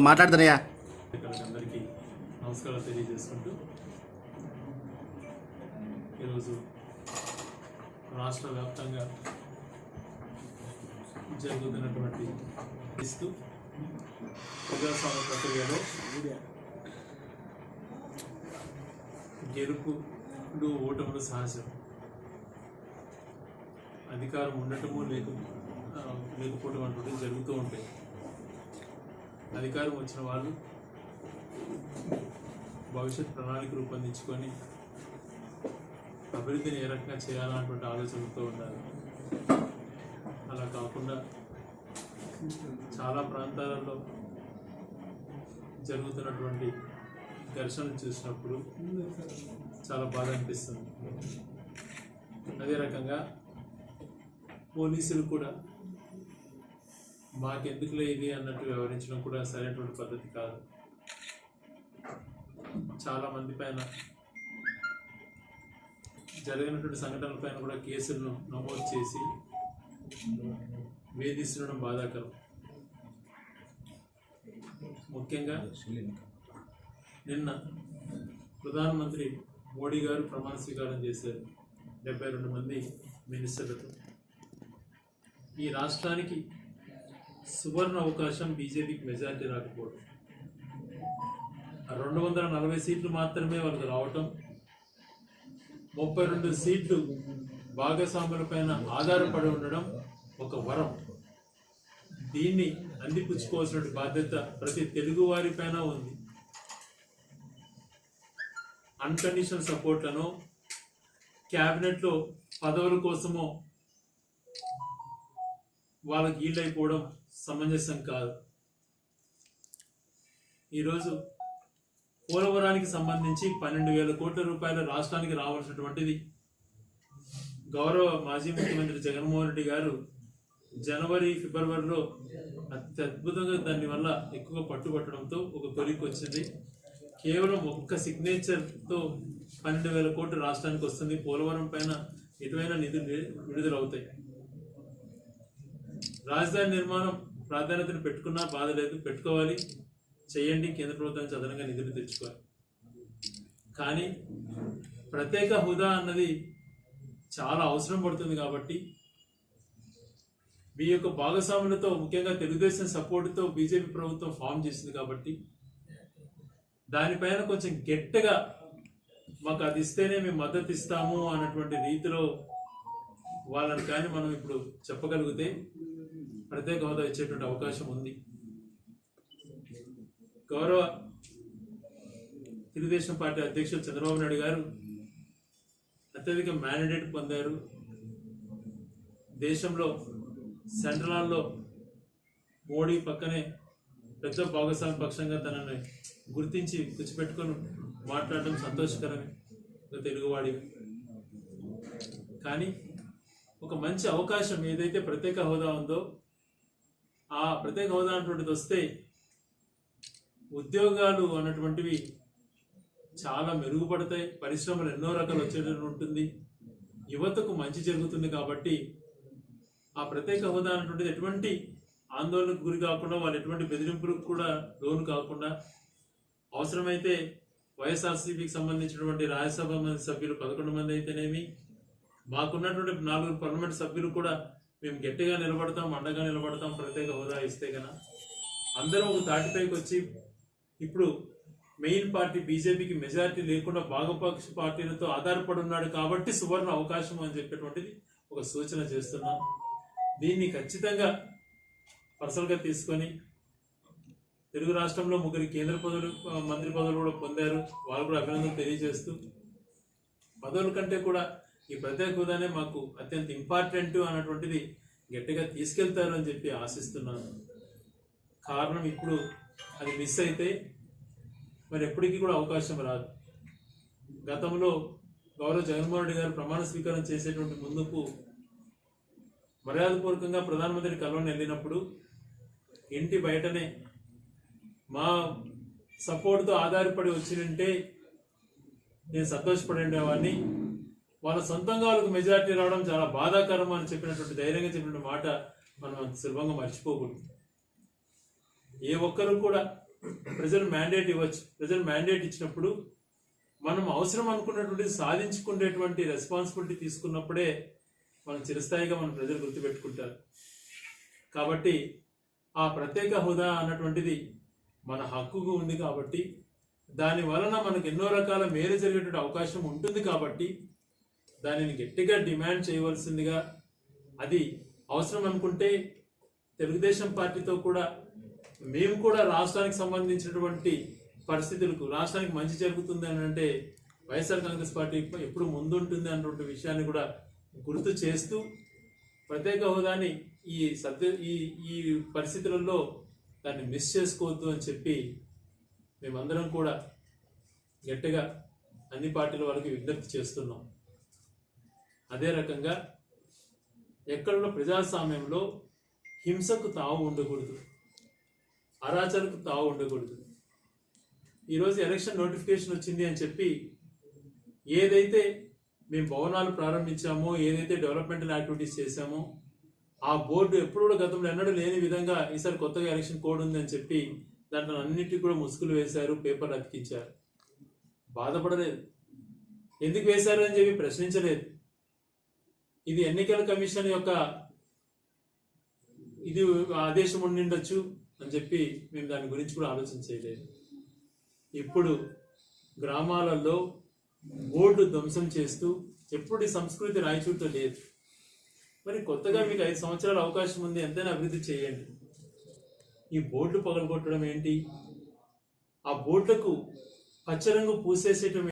మాట్లాడుతున్నాయా అందరికీ నమస్కారాలు తెలియజేసుకుంటూ ఈరోజు రాష్ట్ర వ్యాప్తంగా జరుగుతున్నటువంటి ఇస్తూ ప్రజాస్వామ్య ప్రక్రియలో గెలుపులు ఓటములు సహజం. అధికారం ఉండటము లేక ఆ, లేకపోవడం జరుగుతూ ఉంటాయి. అధికారం వచ్చిన వాళ్ళు భవిష్యత్ ప్రణాళిక రూపొందించుకొని అభివృద్ధిని ఏ రకంగా చేయాలన్నటువంటి ఆలోచనతో ఉండాలి అలా కాకుండా చాలా ప్రాంతాలలో జరుగుతున్నటువంటి ఘర్షణలు చూసినప్పుడు చాలా బాధ అనిపిస్తుంది. అదే రకంగా పోలీసులు కూడా మాకెందుకులే ఇది అన్నట్టు వ్యవహరించడం కూడా సరైనటువంటి పద్ధతి కాదు. చాలా మంది పైన జరిగినటువంటి సంఘటనల పైన కూడా కేసులను నమోదు చేసి వేధిస్తుండడం బాధాకరం. ముఖ్యంగా నిన్న ప్రధానమంత్రి మోడీ గారు ప్రమాణ స్వీకారం చేశారు. డెబ్బై రెండు మంది మినిస్టర్లతో. ఈ రాష్ట్రానికి సువర్ణ అవకాశం బీజేపీకి మెజారిటీ రాకపోవడం. రెండు వందల నలభై సీట్లు మాత్రమే వాళ్ళకి రావటం. ముప్పై రెండు సీట్లు భాగస్వాములపైన ఆధారపడి ఉండడం ఒక వరం. దీన్ని అందిపుచ్చుకోవాల్సిన బాధ్యత ప్రతి తెలుగు వారిపైన ఉంది. అన్కండిషనల్ సపోర్ట్లను క్యాబినెట్లో పదవుల కోసమో వాళ్ళకి ఈల్డ్ అయిపోవడం సమంజసం కాదు. ఈరోజు పోలవరానికి సంబంధించి పన్నెండు వేల కోట్ల రూపాయల రాష్ట్రానికి రావాల్సినటువంటిది. గౌరవ మాజీ ముఖ్యమంత్రి జగన్మోహన్ రెడ్డి గారు జనవరి ఫిబ్రవరిలో అతి అద్భుతంగా దాని వల్ల ఎక్కువ పట్టుబట్టడంతో ఒక తొలికి వచ్చింది. కేవలం ఒక్క సిగ్నేచర్తో పన్నెండు వేల కోట్లు రాష్ట్రానికి వస్తుంది. పోలవరం పైన ఎటువైనా నిధులు విడుదలవుతాయి. రాజధాని నిర్మాణం ప్రాధాన్యతను పెట్టుకున్నా బాధ లేదు. పెట్టుకోవాలి. చేయండి. కేంద్ర ప్రభుత్వానికి అదనంగా నిధులు తెచ్చుకోవాలి. కానీ ప్రత్యేక హోదా అన్నది చాలా అవసరం పడుతుంది కాబట్టి మీ యొక్క భాగస్వాములతో ముఖ్యంగా తెలుగుదేశం సపోర్టుతో బీజేపీ ప్రభుత్వం ఫామ్ చేసింది కాబట్టి దానిపైన కొంచెం గట్టిగా మాకు అది ఇస్తేనే మేము మద్దతు ఇస్తాము అన్నటువంటి రీతిలో వాళ్ళని కానీ మనం ఇప్పుడు చెప్పగలిగితే ప్రత్యేక హోదా ఇచ్చేటువంటి అవకాశం ఉంది. గౌరవ తెలుగుదేశం పార్టీ అధ్యక్షులు చంద్రబాబు నాయుడు గారు అత్యధిక మ్యాండేట్ పొందారు. దేశంలో సెంట్రలాల్లో మోడీ పక్కనే పెద్ద భాగస్వామి పక్షంగా తనని గుర్తించి గుర్చిపెట్టుకొని మాట్లాడడం సంతోషకరమే. ఒక తెలుగువాడి. కానీ ఒక మంచి అవకాశం ఏదైతే ప్రత్యేక హోదా ఉందో ఆ ప్రత్యేక హోదా అన్నటువంటిది వస్తే ఉద్యోగాలు అన్నటువంటివి చాలా మెరుగుపడతాయి. పరిశ్రమలు ఎన్నో రకాలు వచ్చేటట్టు ఉంటుంది. యువతకు మంచి జరుగుతుంది కాబట్టి ఆ ప్రత్యేక హోదా అన్నటువంటిది ఎటువంటి ఆందోళనకు గురి కాకుండా వాళ్ళు ఎటువంటి బెదిరింపులకు కూడా లోను కాకుండా అవసరమైతే వైఎస్ఆర్సీపీకి సంబంధించినటువంటి రాజ్యసభ మంది సభ్యులు పదకొండు మంది అయితేనేమి మాకున్నటువంటి నాలుగు పార్లమెంట్ సభ్యులు కూడా మేము గట్టిగా నిలబడతాం అండగా నిలబడతాం ప్రత్యేక హోదా ఇస్తే గన అందరం ఒక తాటిపైకి వచ్చి ఇప్పుడు మెయిన్ పార్టీ బీజేపీకి మెజారిటీ లేకుండా భాగపక్ష పార్టీలతో ఆధారపడి ఉన్నాడు కాబట్టి సువర్ణ అవకాశం అని చెప్పేటువంటిది ఒక సూచన చేస్తున్నాం. దీన్ని ఖచ్చితంగా పర్సనల్గా తీసుకొని తెలుగు రాష్ట్రంలో ముగ్గురు కేంద్ర పదవులు మంత్రి పదవులు కూడా పొందారు. వాళ్ళు కూడా అభినందనలు తెలియజేస్తూ. పదవుల కంటే కూడా ఈ ప్రత్యేక హోదానే మాకు అత్యంత ఇంపార్టెంట్ అన్నటువంటిది గట్టిగా తీసుకెళ్తారు అని చెప్పి ఆశిస్తున్నాను. కారణం ఇప్పుడు అది మిస్ అయితే మరి ఎప్పటికీ కూడా అవకాశం రాదు. గతంలో గౌరవ జగన్మోహన్ రెడ్డి గారు ప్రమాణ స్వీకారం చేసేటువంటి ముందుకు మర్యాదపూర్వకంగా ప్రధానమంత్రి కలవని వెళ్ళినప్పుడు ఇంటి బయటనే మా సపోర్ట్తో ఆధారపడి వచ్చినంటే నేను సంతోషపడి ఉండేవాడిని. వాళ్ళ సొంతంగా వాళ్ళకు మెజారిటీ రావడం చాలా బాధాకరం అని చెప్పినటువంటి ధైర్యంగా చెప్పిన మాట మనం అంత సులభంగా మర్చిపోకూడదు. ఏ ఒక్కరు కూడా ప్రజలు మ్యాండేట్ ఇవ్వచ్చు ప్రజలు మ్యాండేట్ ఇచ్చినప్పుడు మనం అవసరం అనుకున్నటువంటి సాధించుకునేటువంటి రెస్పాన్సిబిలిటీ తీసుకున్నప్పుడే మనం చిరస్థాయిగా మన ప్రజలు గుర్తుపెట్టుకుంటారు. కాబట్టి ఆ ప్రత్యేక హోదా అన్నటువంటిది మన హక్కుగా ఉంది కాబట్టి దాని వలన మనకు ఎన్నో రకాల మేలు జరిగేటువంటి అవకాశం ఉంటుంది కాబట్టి దానిని గట్టిగా డిమాండ్ చేయవలసిందిగా అది అవసరం అనుకుంటే తెలుగుదేశం పార్టీతో కూడా మేము కూడా రాష్ట్రానికి సంబంధించినటువంటి పరిస్థితులకు రాష్ట్రానికి మంచి జరుగుతుంది అని అంటే వైఎస్ఆర్ కాంగ్రెస్ పార్టీ ఎప్పుడు ముందుంటుంది అన్నటువంటి విషయాన్ని కూడా గుర్తు చేస్తూ ప్రత్యేక హోదాని ఈ సద్య ఈ ఈ పరిస్థితులలో దాన్ని మిస్ చేసుకోవద్దు అని చెప్పి మేమందరం కూడా గట్టిగా అన్ని పార్టీల వాళ్ళకి విజ్ఞప్తి చేస్తున్నాం. అదే రకంగా ఎక్కడున్న ప్రజాస్వామ్యంలో హింసకు తావు ఉండకూడదు. అరాచరకు తావు ఉండకూడదు. ఈరోజు ఎలక్షన్ నోటిఫికేషన్ వచ్చింది అని చెప్పి ఏదైతే మేము భవనాలు ప్రారంభించామో ఏదైతే డెవలప్మెంటల్ యాక్టివిటీస్ చేశామో ఆ బోర్డు ఎప్పుడు కూడా గతంలో ఎన్నడూ లేని విధంగా ఈసారి కొత్తగా ఎలక్షన్ కోడ్ ఉందని చెప్పి దాంట్లో అన్నిటికీ కూడా ముసుగులు వేశారు పేపర్లు అతికించారు. బాధపడలేదు. ఎందుకు వేశారు అని చెప్పి ప్రశ్నించలేదు. ఇది ఎన్నికల కమిషన్ యొక్క ఇది ఆదేశం ఉండిండొచ్చు అని చెప్పి మేము దాని గురించి కూడా ఆలోచన చేయలేదు. ఇప్పుడు గ్రామాలలో బోర్డు ధ్వంసం చేస్తూ ఎప్పుడు ఈ సంస్కృతి రాయచూటితో లేదు. మరి కొత్తగా మీకు ఐదు సంవత్సరాల అవకాశం ఉంది ఎంతైనా అభివృద్ధి చేయండి. ఈ బోర్డు పగలగొట్టడం ఏంటి? ఆ బోర్డులకు పచ్చరంగు పూసేసేయటం